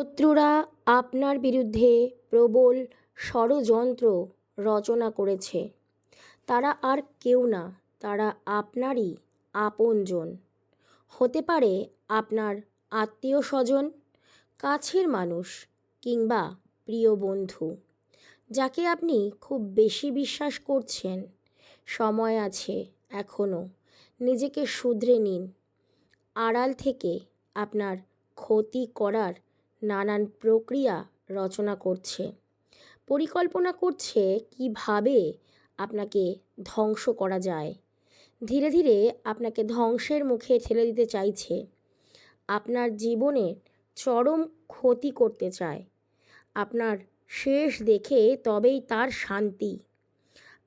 শত্রুরা আপনার বিরুদ্ধে প্রবল ষড়যন্ত্র রচনা করেছে। তারা আর কেউ না, তারা আপনারই আপনজন। হতে পারে আপনার আত্মীয় স্বজন কাছের মানুষ কিংবা প্রিয় বন্ধু, যাকে আপনি খুব বেশি বিশ্বাস করছেন। সময় আছে এখনও নিজেকে শুধরে নিন। আড়াল থেকে আপনার ক্ষতি করার নানান প্রক্রিয়া রচনা করছে। পরিকল্পনা করছে কীভাবে আপনাকে ধ্বংস করা যায়। ধীরে ধীরে আপনাকে ধ্বংসের মুখে ঠেলে দিতে চাইছে। আপনার জীবনের চরম ক্ষতি করতে চায়। আপনার শেষ দেখে তবেই তার শান্তি।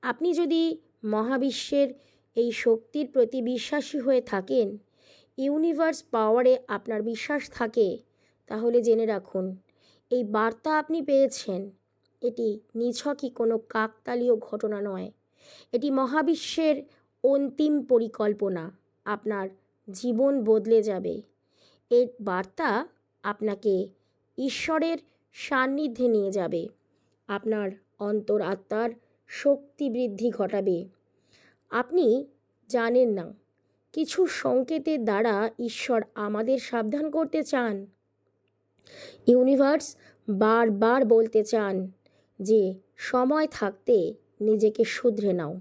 আপনি যদি মহাবিশ্বের এই শক্তির প্রতি বিশ্বাসী হয়ে থাকেন, ইউনিভার্স পাওয়ারে আপনার বিশ্বাস থাকে তাহলে জেনে রাখুন, এই বার্তা আপনি পেয়েছেন, এটি নিছকই কোনো কাকতালীয় ঘটনা নয়। এটি মহাবিশ্বের অন্তিম পরিকল্পনা, আপনার জীবন বদলে যাবে। এর বার্তা আপনাকে ঈশ্বরের সান্নিধ্যে নিয়ে যাবে, আপনার অন্তর আত্মার শক্তি বৃদ্ধি ঘটাবে। আপনি জানেন না, কিছু সংকেতের দ্বারা ঈশ্বর আমাদের সাবধান করতে চান। ইউনিভার্স বারবার বলতে চান যে, সময় থাকতে নিজেকে শুধরে নাও।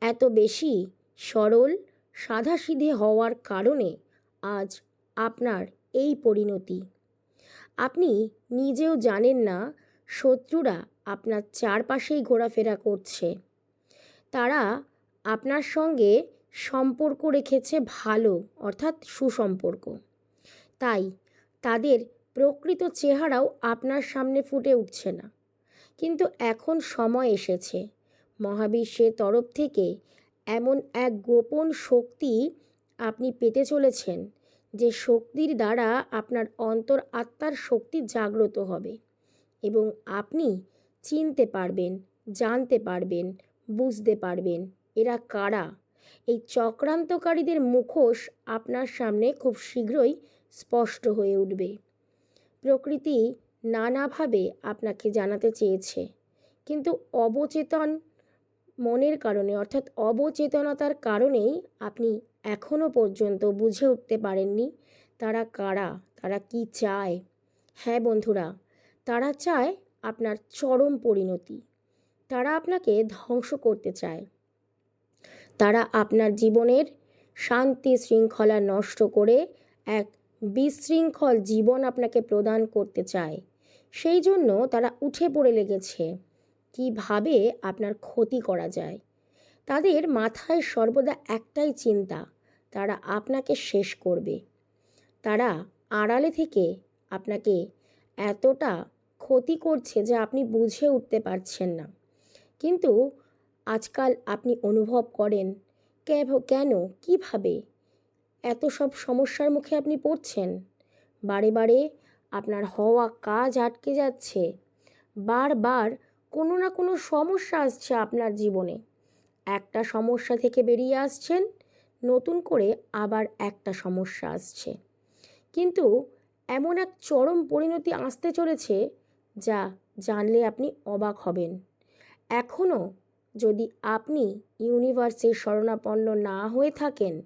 এত বেশি সরল, সাধাসিধে হওয়ার কারণে আজ আপনার এই পরিণতি। আপনি নিজেও জানেন না, শত্রুরা আপনার চারপাশেই ঘোরাফেরা করছে। তারা আপনার সঙ্গে সম্পর্ক রেখেছে ভালো, অর্থাৎ সুসম্পর্ক। তাই তাদের প্রকৃত চেহারাও আপনার সামনে ফুটে উঠছে না। কিন্তু এখন সময় এসেছে। মহাবিশ্বের তরফ থেকে এমন এক গোপন শক্তি আপনি পেতে চলেছেন, যে শক্তির দ্বারা আপনার অন্তর আত্মার শক্তি জাগ্রত হবে এবং আপনি চিনতে পারবেন, জানতে পারবেন, বুঝতে পারবেন এরা কারা। এই চক্রান্তকারীদের মুখোশ আপনার সামনে খুব শীঘ্রই স্পষ্ট হয়ে উঠবে। প্রকৃতি নানাভাবে আপনাকে জানাতে চেয়েছে। কিন্তু অবচেতন মনের কারণে, অর্থাৎ অবচেতনতার কারণেই আপনি এখনও পর্যন্ত বুঝে উঠতে পারেননি তারা কারা, তারা কি চায়। হ্যাঁ বন্ধুরা, তারা চায় আপনার চরম পরিণতি। তারা আপনাকে ধ্বংস করতে চায়। তারা আপনার জীবনের শান্তি শৃঙ্খলা নষ্ট করে এক বিশৃঙ্খল জীবন আপনাকে প্রদান করতে চায়। সেই জন্য তারা উঠে পড়ে লেগেছে। কীভাবে আপনার ক্ষতি করা যায়? তাদের মাথায় সর্বদা একটাই চিন্তা, তারা আপনাকে শেষ করবে। তারা আড়ালে থেকে আপনাকে এতটা ক্ষতি করছে যে আপনি বুঝে উঠতে পারছেন না। কিন্তু আজকাল আপনি অনুভব করেন কেন, কীভাবে? এত সব সমস্যার মুখে আপনি পড়ছেন? বারে বারে আপনার হওয়া কাজ আটকে যাচ্ছে। বারবার কোনো না কোনো সমস্যা আসছে আপনার জীবনে। একটা সমস্যা থেকে বেরিয়ে আসছেন, নতুন করে আবার একটা সমস্যা আসছে। কিন্তু এমন এক চরম পরিণতি আসতে চলেছে যা জানলে আপনি অবাক হবেন। এখনও যদি আপনি ইউনিভার্সের শরণাপন্ন না হয়ে থাকেন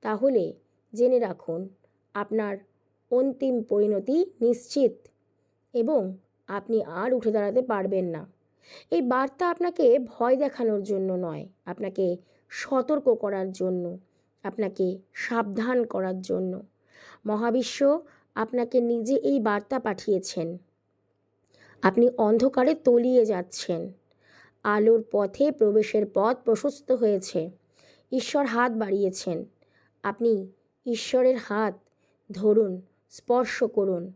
তাহলে জেনে রাখুন, আপনার অন্তিম পরিণতি নিশ্চিত এবং আপনি আর উঠে দাঁড়াতে পারবেন না। এই বার্তা আপনাকে ভয় দেখানোর জন্য নয়, আপনাকে সতর্ক করার জন্য, আপনাকে সাবধান করার জন্য। মহাবিশ্ব আপনাকে নিজে এই বার্তা পাঠিয়েছেন। আপনি অন্ধকারে তলিয়ে যাচ্ছেন। আলোর পথে প্রবেশের পথ প্রশস্ত হয়েছে। ঈশ্বর হাত বাড়িয়েছেন। আপনি ঈশ্বরের হাত ধরুন, স্পর্শ করুন।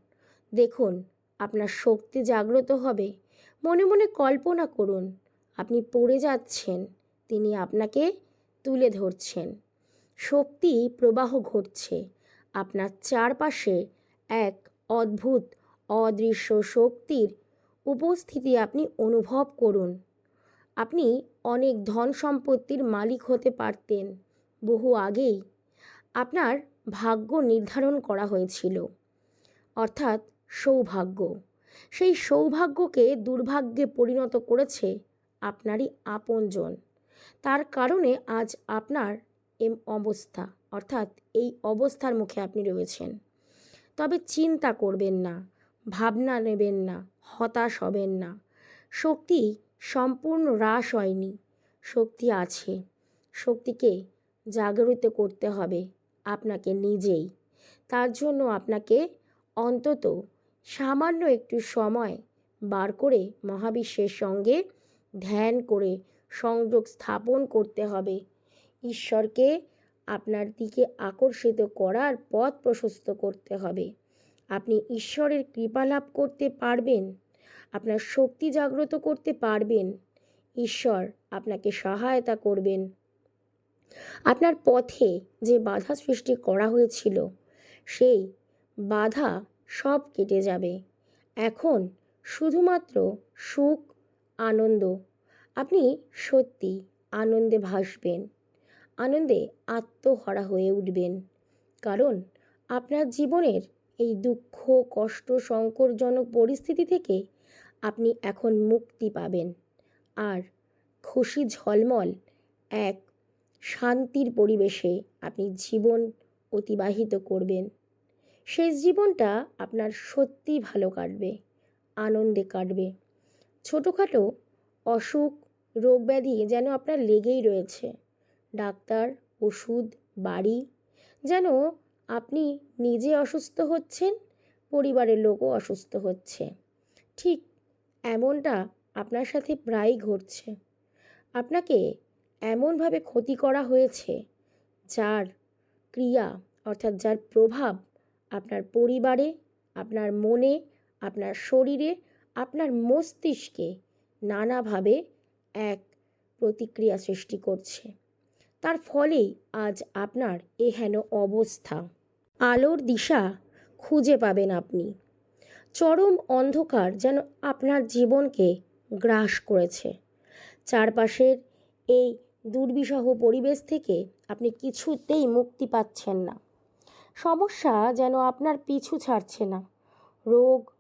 দেখুন, আপনার শক্তি জাগ্রত হবে। মনে মনে কল্পনা করুন, আপনি পড়ে যাচ্ছেন, তিনি আপনাকে তুলে ধরছেন। শক্তি প্রবাহ ঘটছে, আপনার চারপাশে এক অদ্ভুত, অদৃশ্য শক্তির উপস্থিতি আপনি অনুভব করুন। আপনি অনেক ধন সম্পত্তির মালিক হতে পারতেন, বহু আগেই আপনার ভাগ্য নির্ধারণ করা হয়েছিল। অর্থাৎ সৌভাগ্য। সেই সৌভাগ্যকে দুর্ভাগ্যে পরিণত করেছে আপনারই আপনজন। তার কারণে আজ আপনার এম অবস্থা, অর্থাৎ এই অবস্থার মুখে আপনি রয়েছেন। তবে চিন্তা করবেন না, ভাবনা নেবেন না, হতাশ হবেন না। শক্তি সম্পূর্ণ হ্রাস হয়নি। শক্তি আছে। শক্তিকে জাগরিত করতে হবে। আপনাকে নিজেই। তার জন্য আপনাকে অন্তত সামান্য একটু সময় বার করে মহাবিশ্বের সঙ্গে ধ্যান করে সংযোগ স্থাপন করতে হবে। ঈশ্বরকে আপনার দিকে আকর্ষিত করার পথ প্রশস্ত করতে হবে। আপনি ঈশ্বরের কৃপা লাভ করতে পারবেন, আপনার শক্তি জাগ্রত করতে পারবেন। ঈশ্বর আপনাকে সহায়তা করবেন। আপনার পথে যে বাধা সৃষ্টি করা হয়েছিল, সেই বাধা সব কেটে যাবে। এখন শুধুমাত্র সুখ, আনন্দ। আপনি সত্যি আনন্দে ভাসবেন। আনন্দে আত্মহারা হয়ে উঠবেন। কারণ আপনার জীবনের এই দুঃখ, কষ্ট, সংকটজনক পরিস্থিতি থেকে আপনি এখন মুক্তি পাবেন। আর খুশি ঝলমল এক শান্তির পরিবেশে আপনি জীবন অতিবাহিত করবেন। শেষ জীবনটা আপনার সত্যি ভালো কাটবে, আনন্দে কাটবে। ছোটোখাটো অসুখ রোগ ব্যাধি যেন আপনার লেগেই রয়েছে। ডাক্তার, ওষুধ, বাড়ি, যেন আপনি নিজে অসুস্থ হচ্ছেন, পরিবারের লোকও অসুস্থ হচ্ছে। ঠিক এমনটা আপনার সাথে প্রায়ই ঘটছে। আপনাকে এমনভাবে ক্ষতি করা হয়েছে যার ক্রিয়া, অর্থাৎ যার প্রভাব আপনার পরিবারে, আপনার মনে, আপনার শরীরে, আপনার মস্তিষ্কে নানাভাবে এক প্রতিক্রিয়া সৃষ্টি করছে। তার ফলেই আজ আপনার এহেন অবস্থা। আলোর দিশা খুঁজে পাবেন আপনি। চরম অন্ধকার যেন আপনার জীবনকে গ্রাস করেছে। চারপাশের এই দুর্বিষহ পরিবেশ থেকে আপনি কিছুতেই মুক্তি পাচ্ছেন না। সমস্যা যেন আপনার পিছু ছাড়ছে না। রোগ,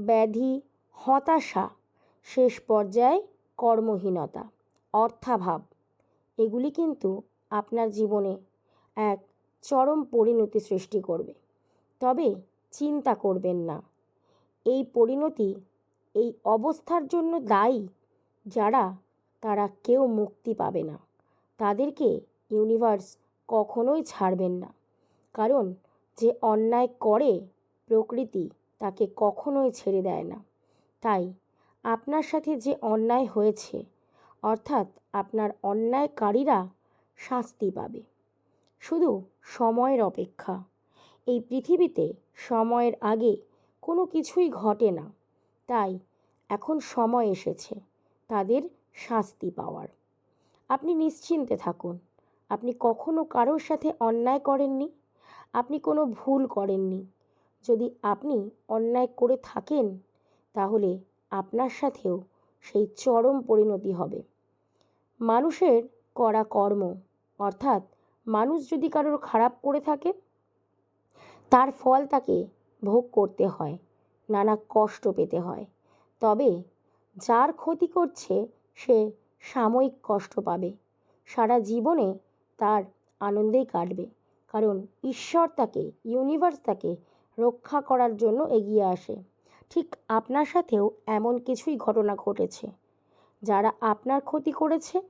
ব্যাধি, হতাশা, শেষ পর্যায়ে কর্মহীনতা, অর্থাভাব, এগুলি কিন্তু আপনার জীবনে এক চরম পরিণতি সৃষ্টি করবে। তবে চিন্তা করবেন না। এই পরিণতি, এই অবস্থার জন্য দায়ী যারা, তারা কেউ মুক্তি পাবে না। তাদেরকে ইউনিভার্স কখনোই ছাড়বেন না। কারণ যে অন্যায় করে প্রকৃতি তাকে কখনোই ছেড়ে দেয় না। তাই আপনার সাথে যে অন্যায় হয়েছে, অর্থাৎ আপনার অন্যায়কারীরা শাস্তি পাবে। শুধু সময়ের অপেক্ষা। এই পৃথিবীতে সময়ের আগে কোনো কিছুই ঘটে না। তাই এখন সময় এসেছে। তাদের শাস্তি পাওয়ার। আপনি নিশ্চিন্তে থাকুন। আপনি কখনো কারোর সাথে অন্যায় করেননি? আপনি কোনো ভুল করেননি? যদি আপনি অন্যায় করে থাকেন, তাহলে আপনার সাথেও সেই চরম পরিণতি হবে। মানুষের করা কর্ম, অর্থাৎ মানুষ যদি কারোর খারাপ করে থাকে, তার ফল তাকে ভোগ করতে হয়, নানা কষ্ট পেতে হয়। তবে যার ক্ষতি করছে, সে সাময়িক কষ্ট পাবে। সারা জীবনে তার আনন্দেই কাটবে। কারণ ঈশ্বর তাকে ইউনিভার্স তাকে রক্ষা করার জন্য এগিয়ে আসে। ঠিক আপনার সাথেও এমন কিছুই ঘটনা ঘটেছে। যারা আপনার ক্ষতি করেছে,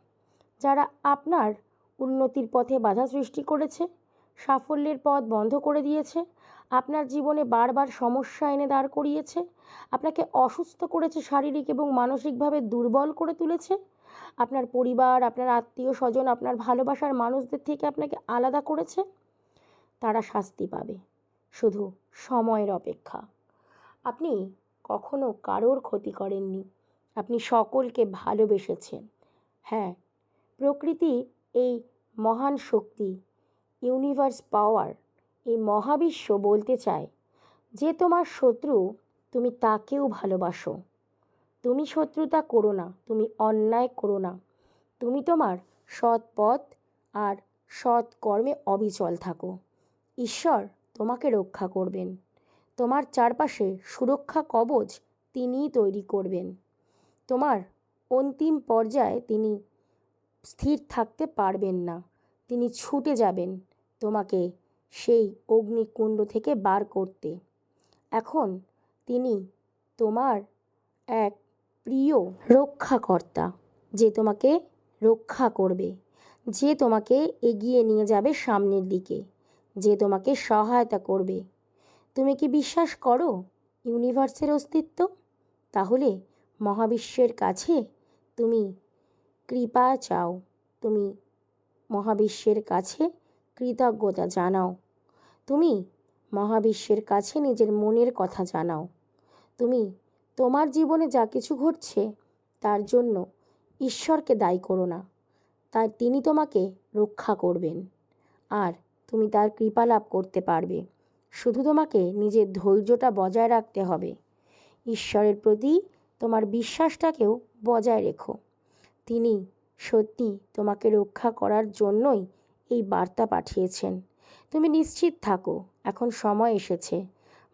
যারা আপনার উন্নতির পথে বাধা সৃষ্টি করেছে, সাফল্যের পথ বন্ধ করে দিয়েছে, আপনার জীবনে বারবার সমস্যা এনে দাঁড় করিয়েছে, আপনাকে অসুস্থ করেছে শারীরিক এবং মানসিকভাবে দুর্বল করে তুলেছে আপনার পরিবার, আপনার আত্মীয় স্বজন, আপনার ভালোবাসার মানুষদের থেকে আপনাকে আলাদা করেছে? তারা শাস্তি পাবে। শুধু সময়ের অপেক্ষা। আপনি কখনো কারোর ক্ষতি করেননি। আপনি সকলকে ভালোবেসেছেন। হ্যাঁ প্রকৃতি এই মহান শক্তি ইউনিভার্স পাওয়ার এই মহাবিশ্ব বলতে চায়, যে তোমার শত্রু, তুমি তাকেও ভালোবাসো। তুমি শত্রুতা করো না, তুমি অন্যায় করো না। তুমি তোমার সৎ পথ আর সৎ কর্মে অবিচল থাকো। ঈশ্বর তোমাকে রক্ষা করবেন। তোমার চারপাশে সুরক্ষা কবচ তিনিই তৈরি করবেন। তোমার অন্তিম পর্যায়ে তিনি স্থির থাকতে পারবেন না। তিনি ছুটে যাবেন তোমাকে সেই অগ্নিকুণ্ড থেকে বার করতে। এখন তিনি তোমার এক প্রিয় রক্ষাকর্তা, যে তোমাকে রক্ষা করবে, যে তোমাকে এগিয়ে নিয়ে যাবে সামনের দিকে, যে তোমাকে সহায়তা করবে। তুমি কি বিশ্বাস করো ইউনিভার্সের অস্তিত্ব? তাহলে মহাবিশ্বের কাছে তুমি কৃপা চাও, তুমি মহাবিশ্বের কাছে কৃতজ্ঞতা জানাও, তুমি মহাবিশ্বের কাছে নিজের মনের কথা জানাও, তুমি তোমার জীবনে যা কিছু ঘটছে, তার জন্য ঈশ্বরকে দায়ী করো না। তাই তিনি তোমাকে রক্ষা করবেন আর তুমি তার কৃপা লাভ করতে পারবে। শুধু তোমাকে নিজের ধৈর্যটা বজায় রাখতে হবে। ঈশ্বরের প্রতি তোমার বিশ্বাসটাকেও বজায় রেখো। তিনি সত্যি তোমাকে রক্ষা করার জন্যই এই বার্তা পাঠিয়েছেন। তুমি নিশ্চিত থাকো, এখন সময় এসেছে।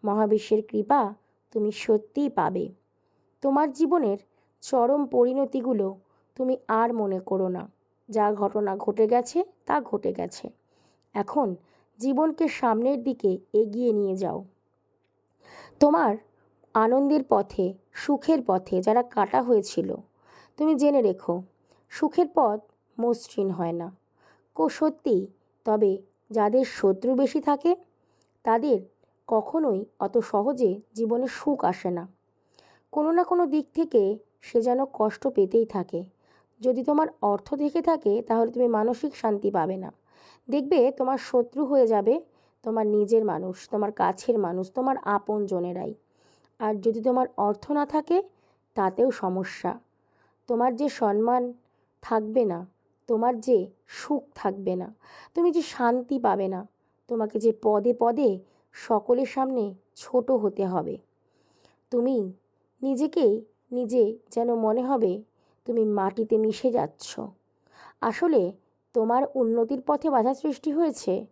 মহাবিশ্বের কৃপা তুমি সত্যিই পাবে। তোমার জীবনের চরম পরিণতিগুলো তুমি আর মনে করো না। যা ঘটনা ঘটে গেছে, তা ঘটে গেছে। এখন জীবনকে সামনের দিকে এগিয়ে নিয়ে যাও। তোমার আনন্দের পথে, সুখের পথে যারা কাটা হয়েছিল, তুমি জেনে রেখো, সুখের পথ মসৃণ হয় না। কো সত্যি তবে যাদের শত্রু বেশি থাকে, তাদের কখনোই অত সহজে জীবনে সুখ আসে না। কোনো না কোনো দিক থেকে সে যেন কষ্ট পেতেই থাকে। যদি তোমার অর্থ থেকে থাকে, তাহলে তুমি মানসিক শান্তি পাবে না। দেখবে তোমার শত্রু হয়ে যাবে তোমার নিজের মানুষ, তোমার কাছের মানুষ, তোমার আপন জনেরাই আর যদি তোমার অর্থ না থাকে, তাতেও সমস্যা। তোমার যে সম্মান থাকবে না, তোমার যে সুখ থাকবে না, তুমি যে শান্তি পাবে না, তোমাকে যে পদে পদে সকলের সামনে ছোট হতে হবে। তুমি নিজেকেই নিজে যেন মনে হবে তুমি মাটিতে মিশে যাচ্ছ। আসলে তোমার উন্নতির পথে বাধা সৃষ্টি হয়েছে।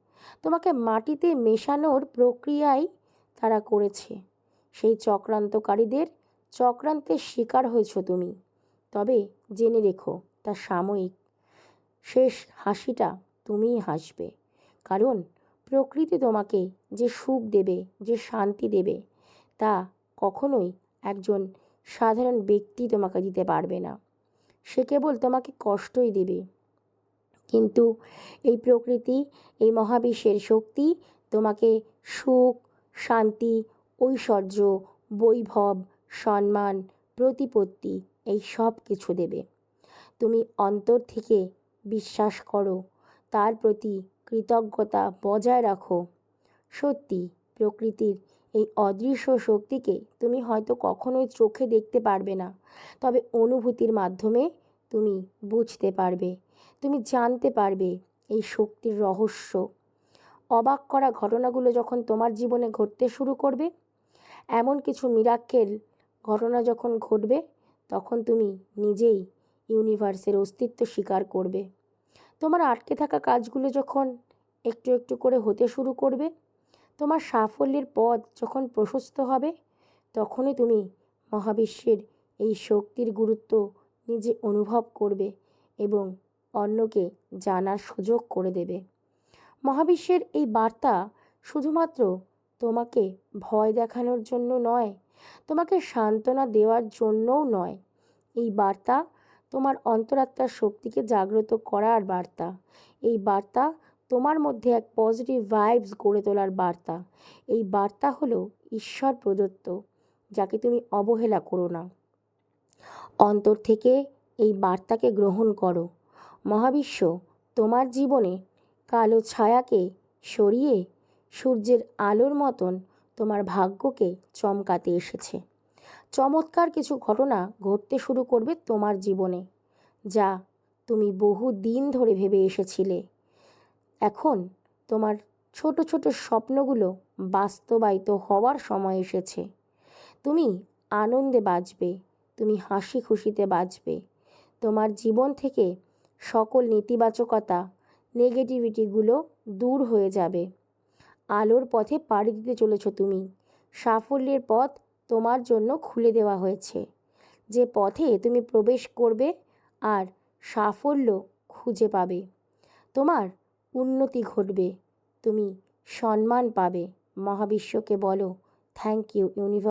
তোমাকে মাটিতে মেশানোর প্রক্রিয়াই তারা করেছে। সেই চক্রান্তকারীদের চক্রান্তের শিকার হয়েছ তুমি। তবে জেনে রেখো, তা সাময়িক। শেষ হাসিটা তুমিই হাসবে। কারণ প্রকৃতি তোমাকে যে সুখ দেবে, যে শান্তি দেবে, তা কখনোই একজন সাধারণ ব্যক্তি তোমাকে দিতে পারবে না। সে কেবল তোমাকে কষ্টই দেবে। কিন্তু এই প্রকৃতি, এই মহাবিশ্বের শক্তি তোমাকে সুখ, শান্তি, ঐশ্বর্য, বৈভব, সম্মান, প্রতিপত্তি এই সব কিছু দেবে। তুমি অন্তর থেকে বিশ্বাস করো, তার প্রতি কৃতজ্ঞতা বজায় রাখো। সত্যি, প্রকৃতির এই অদৃশ্য শক্তিকে তুমি হয়তো কখনোই চোখে দেখতে পারবে না, তবে অনুভূতির মাধ্যমে তুমি বুঝতে পারবে, তুমি জানতে পারবে এই শক্তির রহস্য। অবাক করা ঘটনাগুলো যখন তোমার জীবনে ঘটতে শুরু করবে, এমন কিছু মিরাক্কেল ঘটনা যখন ঘটবে, তখন তুমি নিজেই ইউনিভার্সের অস্তিত্ব স্বীকার করবে। তোমার আটকে থাকা কাজগুলো যখন একটু একটু করে হতে শুরু করবে, তোমার সাফল্যের পথ যখন প্রশস্ত হবে, তখনই তুমি মহাবিশ্বের এই শক্তির গুরুত্ব নিজে অনুভব করবে এবং অন্যকে জানার সুযোগ করে দেবে। মহাবিশ্বের এই বার্তা শুধুমাত্র তোমাকে ভয় দেখানোর জন্য নয়, তোমাকে সান্ত্বনা দেওয়ার জন্যও নয়। এই বার্তা তোমার অন্তরাত্মার শক্তিকে জাগ্রত করার বার্তা। এই বার্তা তোমার মধ্যে এক পজিটিভ ভাইবস গড়ে তোলার বার্তা। এই বার্তা হলো ঈশ্বর প্রদত্ত, যাকে তুমি অবহেলা করো না। অন্তর থেকে এই বার্তাকে গ্রহণ করো। মহাবিশ্ব, তোমার জীবনে কালো ছায়াকে সরিয়ে সূর্যের আলোর মতন তোমার ভাগ্যকে চমকাতে এসেছে। চমৎকার কিছু ঘটনা ঘটতে শুরু করবে তোমার জীবনে। যা তুমি বহু দিন ধরে ভেবে এসেছিলে। এখন তোমার ছোট ছোট স্বপ্নগুলো বাস্তবায়িত হওয়ার সময় এসেছে। তুমি আনন্দে বাঁচবে তুমি হাসি খুশিতে বাঁচবে তোমার জীবন থেকে সকল নেতিবাচকতা, নেগেটিভিটিগুলো দূর হয়ে যাবে। আলোর পথে পাড়ি দিতে চলেছ তুমি। সাফল্যের পথ তোমার জন্য খুলে দেওয়া হয়েছে। যে পথে তুমি প্রবেশ করবে আর সাফল্য খুঁজে পাবে। তোমার উন্নতি ঘটবে। তুমি সম্মান পাবে। মহাবিশ্বকে বলো থ্যাংক ইউ ইউনিভার্স